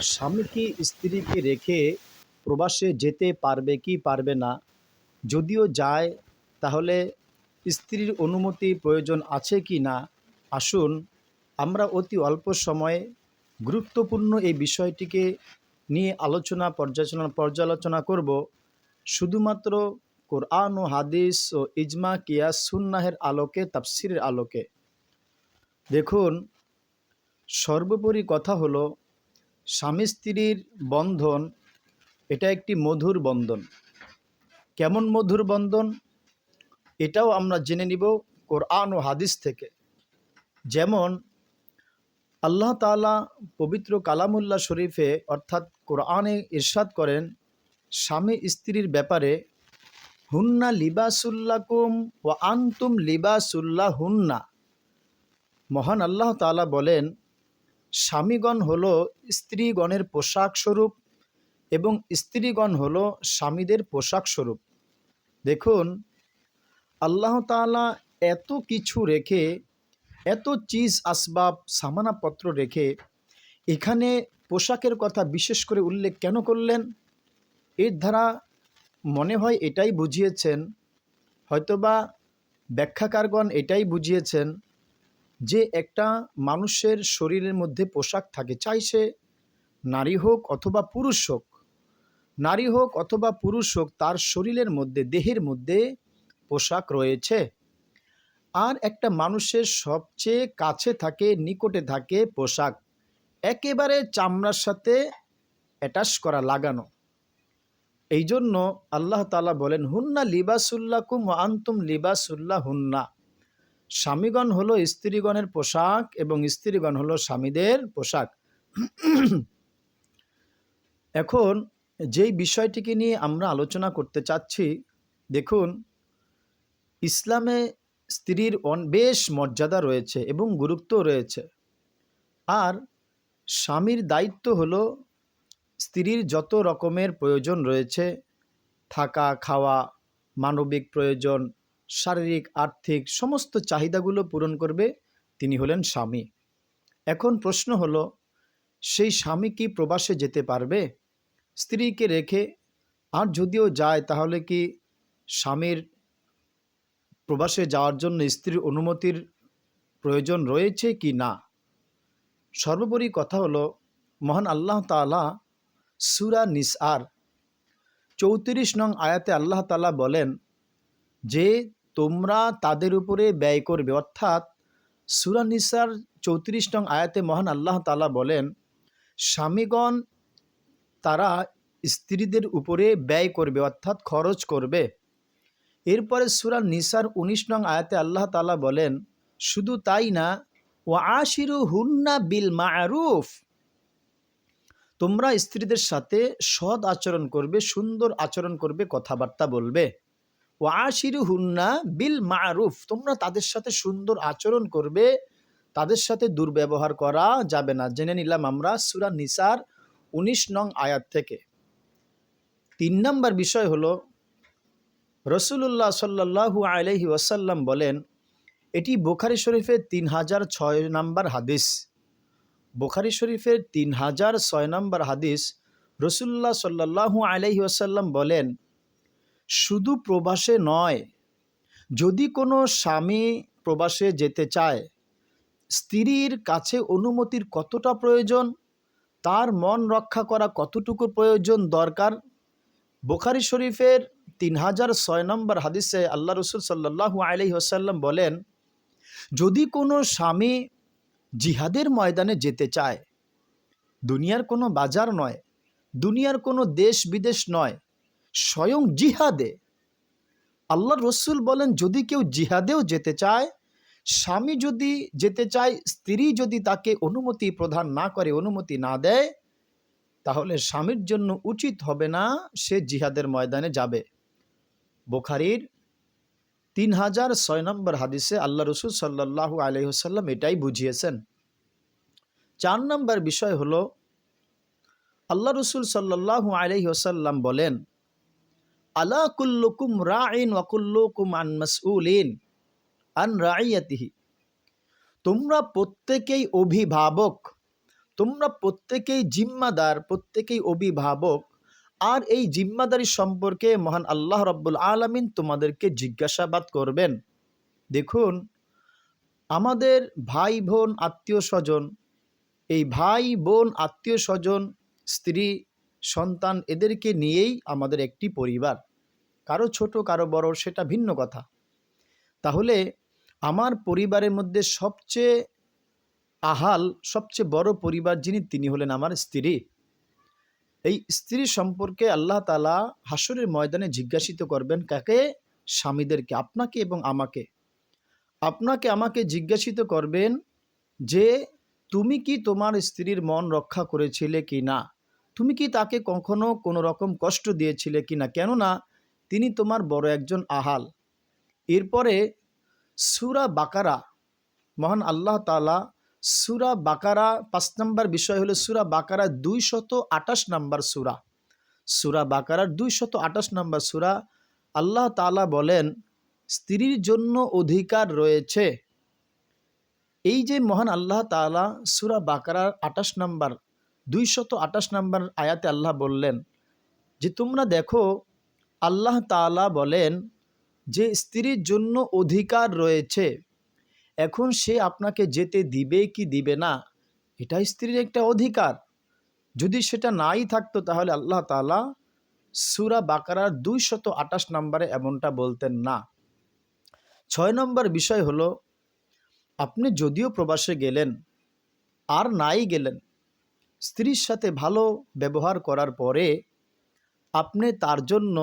স্বামী কি স্ত্রীকে রেখে প্রবাসে যেতে পারবে কি পারবে না? যদিও যায়, তাহলে স্ত্রীর অনুমতি প্রয়োজন আছে কি না? আসুন, আমরা অতি অল্প সময়ে গুরুত্বপূর্ণ এই বিষয়টিকে নিয়ে আলোচনা পর্যালোচনা পর্যালোচনা করব। শুধুমাত্র কোরআন ও হাদিস ও ইজমা, কিয়াস, সুন্নাহের আলোকে, তাফসিরের আলোকে। দেখুন, সর্বোপরি কথা হলো স্বামী স্ত্রীর বন্ধন, এটা একটি মধুর বন্ধন। কেমন মধুর বন্ধন? এটাও আমরা জেনে নিব কোরআন ও হাদিস থেকে। যেমন, আল্লাহ তাআলা পবিত্র কালামুল্লাহ শরীফে অর্থাৎ কোরআনে ইরশাদ করেন, স্বামী স্ত্রীর ব্যাপারে, হুন্না লিবাসুল্লাকুম ও আন্তুম লিবাসুল্লাহ হুন্না মহান আল্লাহ তাআলা বলেন স্বামীগণ হল স্ত্রীগণের পোশাক স্বরূপ এবং স্ত্রীগণ হল স্বামীদের পোশাক স্বরূপ। দেখুন, আল্লাহ তাআলা এত কিছু রেখে, এত চিজ আসবাব, সামানাপত্র রেখে এখানে পোশাকের কথা বিশেষ করে উল্লেখ কেন করলেন? এর দ্বারা মনে হয় এটাই বুঝিয়েছেন, হয়তোবা ব্যাখ্যাকারগণ এটাই বুঝিয়েছেন যে একটা মানুষের শরীরের মধ্যে পোশাক থাকে, চাই সে নারী হোক অথবা পুরুষ হোক, নারী হোক অথবা পুরুষ হোক, তার শরীরের মধ্যে, দেহের মধ্যে পোশাক রয়েছে। আর একটা মানুষের সবচেয়ে কাছে থাকে, নিকটে থাকে পোশাক, একেবারে চামড়ার সাথে অ্যাটাচ করা, লাগানো। এই জন্য আল্লাহ তালা বলেন, হুন্না লিবাসুল্লাকুম আন্তুম লিবাসুল্লাহ হুন্না স্বামীগণ হলো স্ত্রীগণের পোশাক এবং স্ত্রীগণ হলো স্বামীদের পোশাক। এখন যেই বিষয়টিকে নিয়ে আমরা আলোচনা করতে চাচ্ছি, দেখুন, ইসলামে স্ত্রীর অন, বেশ মর্যাদা রয়েছে এবং গুরুত্ব রয়েছে। আর স্বামীর দায়িত্ব হলো স্ত্রীর যত রকমের প্রয়োজন রয়েছে, থাকা, খাওয়া, মানবিক প্রয়োজন শারীরিক, আর্থিক সমস্ত চাহিদাগুলো পূরণ করবে, তিনি হলেন স্বামী। এখন প্রশ্ন হলো, সেই স্বামী কি প্রবাসে যেতে পারবে? স্ত্রীকে রেখে আর যদিও যায়, তাহলে কি স্বামীর প্রবাসে যাওয়ার জন্য স্ত্রীর অনুমতির প্রয়োজন রয়েছে কি না? সর্বোপরি কথা হলো, মহান আল্লাহ তালা সুরা নিসআর চৌত্রিশ নং আয়াতে আল্লাহ তালা বলেন, যে তোমরা তাদের উপরে ব্যয় করবে। অর্থাৎ সুরা নিসার চৌত্রিশ নং আয়াতে মহান আল্লাহ তালা বলেন, স্বামীগণ তারা স্ত্রীদের উপরে ব্যয় করবে, অর্থাৎ খরচ করবে। এরপরে সুরা নিসার উনিশ নং আয়াতে আল্লাহ তালা বলেন, শুধু তাই না ও আশিরু হুন্না বিল মারুফ, তোমরা স্ত্রীদের সাথে সৎ আচরণ করবে, সুন্দর আচরণ করবে, কথাবার্তা বলবে। ও আশিরু হুন্না বিল মারুফ, তোমরা তাদের সাথে সুন্দর আচরণ করবে, তাদের সাথে দুর্ব্যবহার করা যাবে না। জেনে নিলাম আমরা সুরা নিসার উনিশ নং আয়াত থেকে। তিন নম্বর বিষয় হলো রসুল্লাহ সাল্লাহু আলহি ওয়াসাল্লাম বলেন, এটি বোখারি শরীফের তিন হাজার ছয় নম্বর হাদিস। বোখারি শরীফের তিন হাজার ছয় নম্বর হাদিস রসুল্লাহ সাল্লাহু আলহি ওয়াসাল্লাম বলেন শুধু প্রবাসে নয়, যদি কোনো স্বামী প্রবাসে যেতে চায়, স্ত্রীর কাছে অনুমতির কতটা প্রয়োজন, তার মন রক্ষা করা কতটুকু প্রয়োজন দরকার? বোখারি শরীফের তিন হাজার ছয় নম্বর হাদিসে আল্লাহ রসুল সাল্লাহু আলহি আসাল্লাম বলেন, যদি কোনো স্বামী জিহাদের ময়দানে যেতে চায়, দুনিয়ার কোনো বাজার নয়, দুনিয়ার কোনো দেশ বিদেশ নয় স্বয়ং জিহাদে। আল্লাহ রসুল বলেন, যদি কেউ জিহাদেও যেতে চায়, স্বামী যদি যেতে চায়, স্ত্রী যদি তাকে অনুমতি প্রদান না করে, অনুমতি না দেয়, তাহলে স্বামীর জন্য উচিত হবে না সে জিহাদের ময়দানে যাবে। বোখারির তিন হাজার ছয় নম্বর হাদিসে আল্লাহ রসুল সাল্লাহ আলহিহসাল্লাম এটাই বুঝিয়েছেন। চার নম্বর বিষয় হল, আল্লাহ রসুল সাল্লাহ আলহিহসাল্লাম বলেন আলা কুল্লুকুম রাইন ওয়াকুল্লুকুম আন মাসউলিন আন রাইয়াতিহি তোমরা প্রত্যেকেই অভিভাবক, তোমরা প্রত্যেকেই জিম্মাদার, প্রত্যেকেই অভিভাবক। আর এই জিম্মাদারি সম্পর্কে মহান আল্লাহ রব্বুল আলমিন তোমাদেরকে জিজ্ঞাসাবাদ করবেন। দেখুন, আমাদের ভাই বোন আত্মীয় স্বজন এই ভাই বোন আত্মীয় স্বজন স্ত্রী, সন্তান এদেরকে নিয়েই আমাদের একটি পরিবার। কারও ছোট, কারও বড় সেটা ভিন্ন কথা। তাহলে আমার পরিবারের মধ্যে সবচেয়ে আহাল, সবচেয়ে বড় পরিবার যিনি, তিনি হলেন আমার স্ত্রী। এই স্ত্রী সম্পর্কে আল্লাহ তালা হাসরের ময়দানে জিজ্ঞাসিত করবেন, কাকে? স্বামীদেরকে, আপনাকে এবং আমাকে? আপনাকে, আমাকে জিজ্ঞাসিত করবেন যে, তুমি কি তোমার স্ত্রীর মন রক্ষা করেছিলে কি না তুমি কি তাকে কখনো কোনো রকম কষ্ট দিয়েছিলে কি না কেননা তিনি তোমার বড় একজন আহাল। এরপরে সুরা বাকারা, মহান আল্লাহ তালা সুরা বাকারা পাঁচ নম্বর বিষয় হলো সুরা বাকারা দুই শত আঠাশ নম্বর সুরা। সুরা বাকারার দুই শত আঠাশ নম্বর সুরা আল্লাহ তালা বলেন, স্ত্রীর জন্য অধিকার রয়েছে। এই যে মহান আল্লাহ তালা সুরা বাকারার আঠাশ নম্বর দুই শত আঠাশ নম্বর আয়াতে আল্লাহ বললেন যে, তোমরা দেখো আল্লাহ তালা বলেন, যে স্ত্রীর জন্য অধিকার রয়েছে, এখন সে আপনাকে যেতে দিবে কি দিবে না এটা স্ত্রীর একটা অধিকার। যদি সেটা নাই থাকতো তাহলে আল্লাহ তালা সুরা বাকারার দুই শত আঠাশ নম্বরে এমনটা বলতেন না। ছয় নম্বর বিষয় হলো, আপনি যদিও প্রবাসে গেলেন, আর নাই গেলেন, স্ত্রীর সাথে ভালো ব্যবহার করার পরে আপনি তার জন্য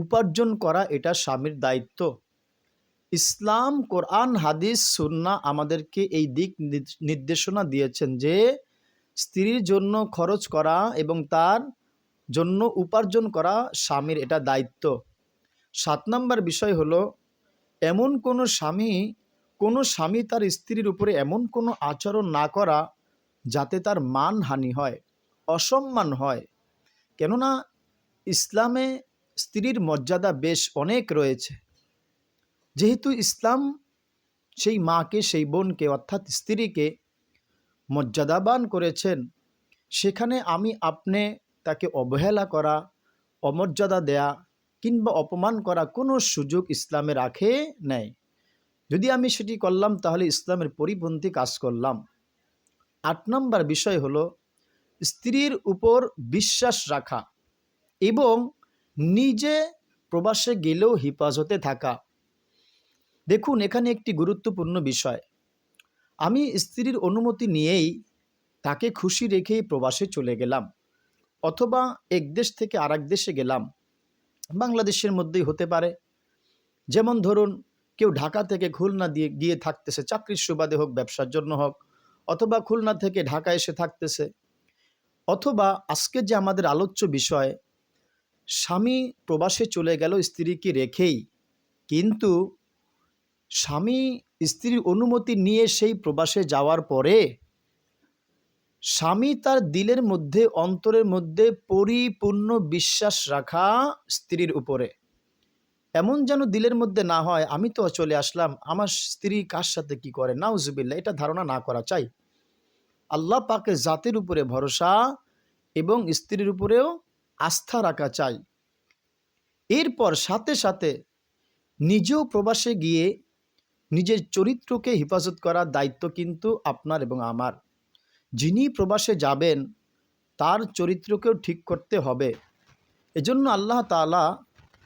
উপার্জন করা এটা স্বামীর দায়িত্ব। ইসলাম, কোরআন, হাদিস, সুন্না আমাদেরকে এই দিক নির্দেশনা দিয়েছেন যে, স্ত্রীর জন্য খরচ করা এবং তার জন্য উপার্জন করা স্বামীর এটা দায়িত্ব। সাত নম্বর বিষয় হলো, এমন কোনো স্বামী কোনো স্বামী তার স্ত্রীর উপরে এমন কোনো আচরণ না করা যাতে তার মানহানি হয়, অসম্মান হয়। কেননা ইসলামে স্ত্রীর মর্যাদা বেশ অনেক রয়েছে। যেহেতু ইসলাম সেই মাকে, সেই বোনকে, অর্থাৎ স্ত্রীকে মর্যাদাবান করেছেন, সেখানে আমি আপনি তাকে অবহেলা করা, অমর্যাদা দেয়া কিংবা অপমান করা কোনো সুযোগ ইসলামে রাখে নেয় যদি আমি সেটি করলাম, তাহলে ইসলামের পরিপন্থী কাজ করলাম। আট নম্বর বিষয় হলো, স্ত্রীর উপর বিশ্বাস রাখা এবং নিজে প্রবাসে গেলেও হেফাজতে থাকা। দেখুন, এখানে একটি গুরুত্বপূর্ণ বিষয়। আমি স্ত্রীর অনুমতি নিয়েই তাকে খুশি রেখেই প্রবাসে চলে গেলাম, অথবা এক দেশ থেকে আরেক দেশে গেলাম। বাংলাদেশের মধ্যেই হতে পারে। যেমন ধরুন, কেউ ঢাকা থেকে খুলনা দিয়ে গিয়ে থাকতেছে, চাকরির সুবাদে হোক, ব্যবসার জন্য হোক, অথবা খুলনা থেকে ঢাকা এসে থাকতেছে। অথবা আজকে যে আমাদের আলোচ্য বিষয় স্বামী প্রবাসে চলে গেল স্ত্রীকে রেখেই। কিন্তু স্বামী স্ত্রীর অনুমতি নিয়ে সেই প্রবাসে যাওয়ার পরে স্বামী তার দিলের মধ্যে, অন্তরের মধ্যে পরিপূর্ণ বিশ্বাস রাখা স্ত্রীর উপরে। এমন যেন দিলের মধ্যে না হয়, আমি তো চলে আসলাম, আমার স্ত্রী কার সাথে কি করে? না নাউজুবিল্লা এটা ধারণা না করা চাই। আল্লাহ পাকের জাতির উপরে ভরসা এবং স্ত্রীর উপরেও আস্থা রাখা চাই। এরপর সাথে সাথে নিজেও প্রবাসে গিয়ে নিজের চরিত্রকে হেফাজত করার দায়িত্ব কিন্তু আপনার এবং আমার। যিনি প্রবাসে যাবেন, তার চরিত্রকেও ঠিক করতে হবে। এজন্য আল্লাহ তালা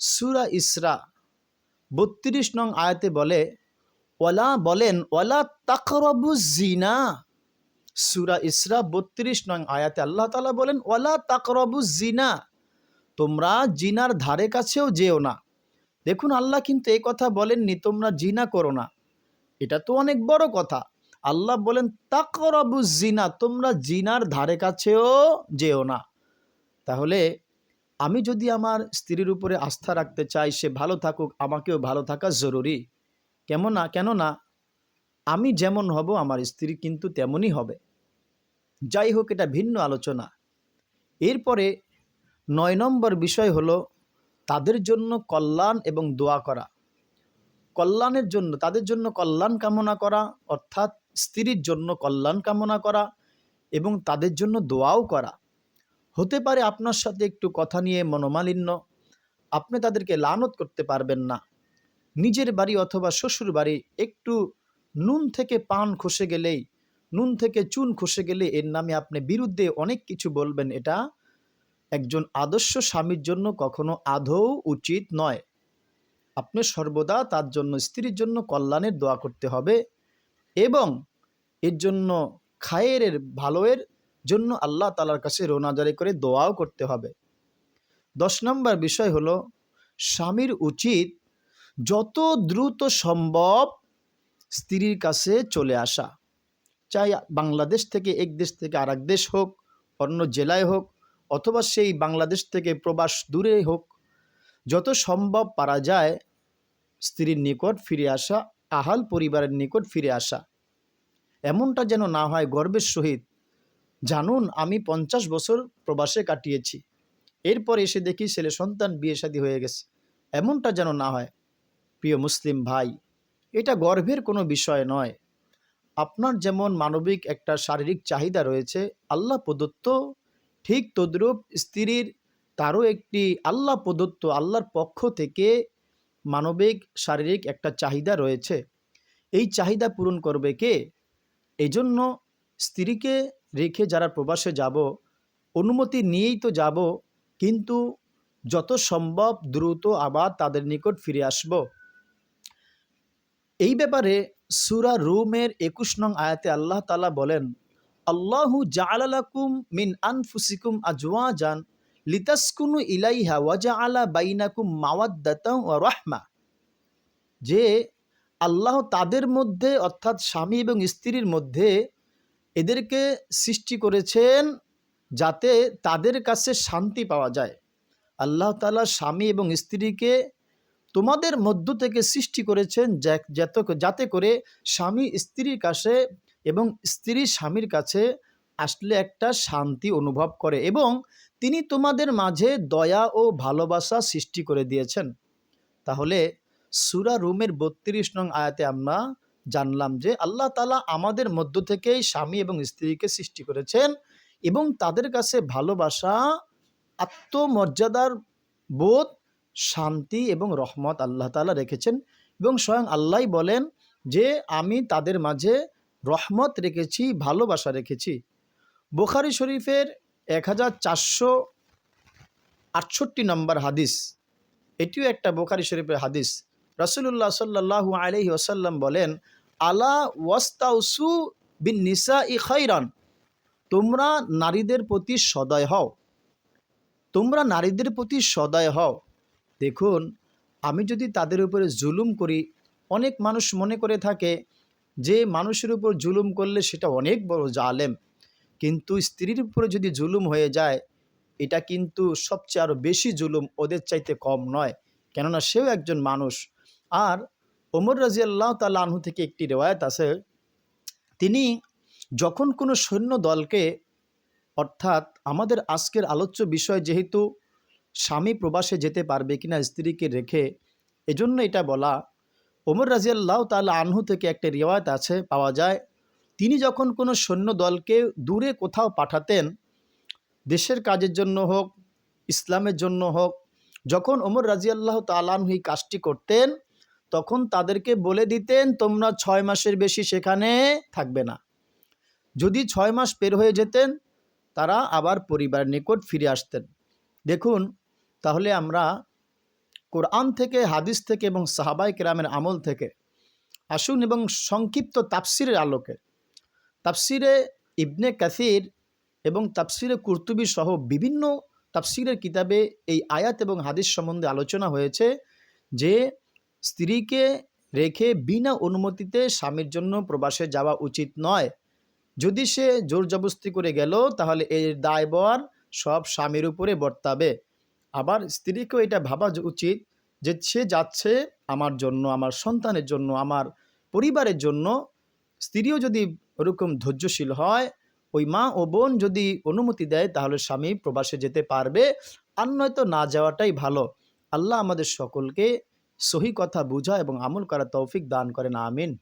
সুরা ইসরা বত্রিশ নং আয়াতে বলে ওলা বলেন ওলা তাকরবু জিনা সুরা ইসরা বত্রিশ নং আয়াতে আল্লাহ তালা বলেন ওলা তাকরবু জিনা তোমরা জিনার ধারে কাছেও যেও না। দেখুন, আল্লাহ কিন্তু এই কথা বলেননি, তোমরা জিনা করো না। এটা তো অনেক বড় কথা। আল্লাহ বলেন, তাকরবু জিনা তোমরা জিনার ধারে কাছেও যেও না। তাহলে আমি যদি আমার স্ত্রীর উপরে আস্থা রাখতে চাই, সে ভালো থাকুক, আমাকেও ভালো থাকা জরুরি। কেমন না, কেননা আমি যেমন হব, আমার স্ত্রী কিন্তু তেমনই হবে। যাই হোক, এটা ভিন্ন আলোচনা। এরপরে নয় নম্বর বিষয় হলো তাদের জন্য কল্যাণ এবং দোয়া করা। কল্যাণের জন্য, তাদের জন্য কল্যাণ কামনা করা, অর্থাৎ স্ত্রীর জন্য কল্যাণ কামনা করা এবং তাদের জন্য দোয়াও করা। হতে পারে আপনার সাথে একটু কথা নিয়ে মনোমালিন্য, আপনি তাদেরকে লানত করতে পারবেন না। নিজের বাড়ি অথবা শ্বশুর বাড়ি একটু নুন থেকে পান খসে গেলেই নুন থেকে চুন খসে গেলে এর নামে আপনি বিরুদ্ধে অনেক কিছু বলবেন। এটা একজন আদর্শ স্বামীর জন্য কখনো আদৌ উচিত নয়। আপনি সর্বদা তার জন্য, স্ত্রীর জন্য কল্যাণের দোয়া করতে হবে এবং এর জন্য খায়ের ভালোয়ের জন্য আল্লাহ তালার কাছে রোনাজারি করে দোয়াও করতে হবে। দশ নম্বর বিষয় হলো, স্বামীর উচিত যত দ্রুত সম্ভব স্ত্রীর কাছে চলে আসা। চাই বাংলাদেশ থেকে এক দেশ থেকে আরেক দেশ হোক, অন্য জেলায় হোক, অথবা সেই বাংলাদেশ থেকে প্রবাস দূরে হোক, যত সম্ভব পারা যায় স্ত্রীর নিকট ফিরে আসা, আহাল পরিবারের নিকট ফিরে আসা। এমনটা যেন না হয় গর্বের সহিত। জানুন, আমি পঞ্চাশ বছর প্রবাসে কাটিয়েছি। এরপর এসে দেখি ছেলে সন্তান বিয়ে শাদী হয়ে গেছে। এমনটা যেন না হয়। প্রিয় মুসলিম ভাই, এটা গর্বের কোনো বিষয় নয়। আপনার যেমন মানবিক একটা শারীরিক চাহিদা রয়েছে, আল্লাহ প্রদত্ত ঠিক তদ্রূপ স্ত্রীর তারও একটি আল্লাহ প্রদত্ত আল্লাহর পক্ষ থেকে মানবিক শারীরিক একটা চাহিদা রয়েছে। এই চাহিদা পূরণ করবে কে? এই জন্য স্ত্রীকে রেখে যারা প্রবাসে যাব, অনুমতি নিয়েই তো যাব, কিন্তু যত সম্ভব দ্রুত আবার তাদের নিকট ফিরে আসব। এই ব্যাপারে সুরা রুমের একুশ নং আয়াতে আল্লাহ তালা বলেন, আল্লাহু জালালাকুম মিন আনফুসিকুম আজওয়াজান লিতাসকুনু ইলাইহা ওয়াজা আলা বাইনাকুম মাওয়াদ্দাতাও ও রহমা। যে আল্লাহ তাদের মধ্যে, অর্থাৎ স্বামী এবং স্ত্রীর মধ্যে এদেরকে সৃষ্টি করেছেন যাতে তাদের কাছে শান্তি পাওয়া যায়। আল্লাহ তালা স্বামী এবং স্ত্রীকে তোমাদের মধ্য থেকে সৃষ্টি করেছেন যাতে করে স্বামী স্ত্রীর কাছে এবং স্ত্রী স্বামীর কাছে আসলে একটা শান্তি অনুভব করে এবং তিনি তোমাদের মাঝে দয়া ও ভালোবাসা সৃষ্টি করে দিয়েছেন। তাহলে সুরা রুমের বত্রিশ নং আয়াতে আমরা জানলাম যে আল্লাহ তালা আমাদের মধ্য থেকেই স্বামী এবং স্ত্রীকে সৃষ্টি করেছেন এবং তাদের কাছে ভালোবাসা, আত্মমর্যাদার বোধ শান্তি এবং রহমত আল্লাহ তালা রেখেছেন এবং স্বয়ং আল্লাহ বলেন যে আমি তাদের মাঝে রহমত রেখেছি, ভালোবাসা রেখেছি। বোখারি শরীফের এক হাজার চারশো আটষট্টি নম্বর হাদিস, এটিও একটা বোখারি শরীফের হাদিস। রসুল্লাহ সাল্লাহ আলহি ওসাল্লাম বলেন, আলা ওয়াস্তাউসু বিন নিসা ই খৈরান তোমরা নারীদের প্রতি সদয় হও। তোমরা নারীদের প্রতি সদয় হও। দেখুন, আমি যদি তাদের উপরে জুলুম করি, অনেক মানুষ মনে করে থাকে যে মানুষের উপর জুলুম করলে সেটা অনেক বড় জালেম। কিন্তু স্ত্রীর উপরে যদি জুলুম হয়ে যায়, এটা কিন্তু সবচেয়ে আরও বেশি জুলুম ওদের চাইতে কম নয়। কেননা সেও একজন মানুষ। আর ওমর রাজিয়াল্লাহ তাল আনহু থেকে একটি রেওয়ায়ত আছে, তিনি যখন কোনো সৈন্য দলকে, অর্থাৎ আমাদের আজকের আলোচ্য বিষয় যেহেতু স্বামী প্রবাসে যেতে পারবে কিনা স্ত্রীকে রেখে, এজন্য এটা বলা। ওমর রাজিয়াল্লাহ তাল আনহু থেকে একটা রেওয়ায়ত আছে, পাওয়া যায়। তিনি যখন কোনো সৈন্য দলকে দূরে কোথাও পাঠাতেন, দেশের কাজের জন্য হোক, ইসলামের জন্য হোক, যখন ওমর রাজিয়াল্লাহ তালানহু এই কাজটি করতেন, তখন তাদেরকে বলে দিতেন, তোমরা ছয় মাসের বেশি সেখানে থাকবে না। যদি ছয় মাস পের হয়ে যেতেন, তারা আবার পরিবার নিকট ফিরে আসতেন। দেখুন তাহলে আমরা কোরআন থেকে, হাদিস থেকে এবং সাহাবাই কেরামের আমল থেকে আসুন এবং সংক্ষিপ্ত তাফসিরের আলোকে। তাফসিরে ইবনে কাসির এবং তাফসিরে কুর্তুবি সহ বিভিন্ন তাফসিরের কিতাবে এই আয়াত এবং হাদিস সম্বন্ধে আলোচনা হয়েছে যে স্ত্রীকে রেখে বিনা অনুমতিতে স্বামীর জন্য প্রবাসে যাওয়া উচিত নয়। যদি সে জোর জবস্তি করে গেল, তাহলে এর দায়বর সব স্বামীর উপরে বর্তাবে। আবার স্ত্রীকেও এটা ভাবা উচিত যে সে যাচ্ছে আমার জন্য, আমার সন্তানের জন্য, আমার পরিবারের জন্য। স্ত্রীও যদি ওরকম ধৈর্যশীল হয়, ওই মা ও বোন যদি অনুমতি দেয়, তাহলে স্বামী প্রবাসে যেতে পারবে। আর নয়তো না যাওয়াটাই ভালো। আল্লাহ আমাদের সকলকে সহি কথা বুঝা এবং আমল করা তৌফিক দান করেন, আমিন।